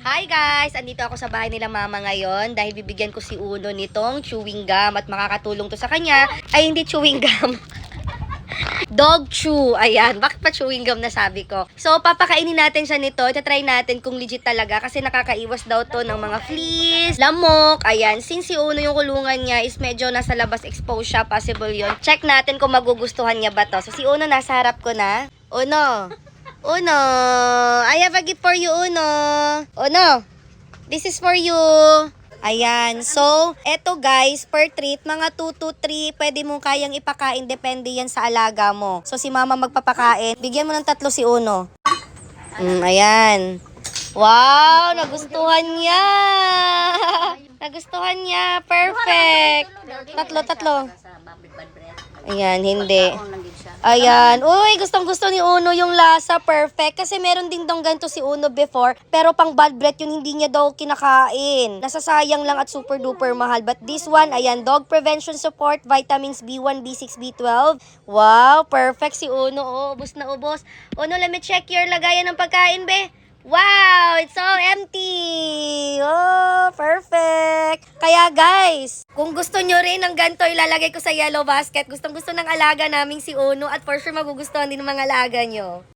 Hi guys! Andito ako sa bahay nila mama ngayon dahil bibigyan ko si Uno nitong chewing gum at makakatulong to sa kanya. Ay, hindi chewing gum. Dog chew. Ayan. Bakit pa chewing gum na sabi ko? So, papakainin natin siya nito. Itatry natin kung legit talaga kasi nakakaiwas daw to ng mga fleas, lamok. Ayan. Since si Uno yung kulungan niya is medyo nasa labas exposed siya, possible yon. Check natin kung magugustuhan niya ba to. So, si Uno nasa harap ko na. Uno. Uno. I have a gift for you, Uno. Uno. This is for you. Ayan. So, eto guys, per treat, mga 2 to 3, pwede mo kayang ipakain. Depende yan sa alaga mo. So, si mama magpapakain. Bigyan mo ng tatlo si Uno. Mm, ayan. Wow! Nagustuhan niya! Nagustuhan niya. Perfect. Tatlo, tatlo. Ayan, hindi. Ayan. Uy, gustong gusto ni Uno yung lasa. Perfect. Kasi meron din daw ganito si Uno before. Pero pang bad breath yun, hindi niya daw kinakain. Nasasayang lang at super duper mahal. But this one, ayan, dog prevention support, vitamins B1, B6, B12. Wow, perfect si Uno. Oh, ubos na ubos. Uno, let me check your lagayan ng pagkain, be. Wow, it's all empty. Oh. Kaya guys, kung gusto nyo rin ng ganito, ilalagay ko sa yellow basket. Gustong gusto ng alaga naming si Uno at for sure magugustuhan din ng mga alaga nyo.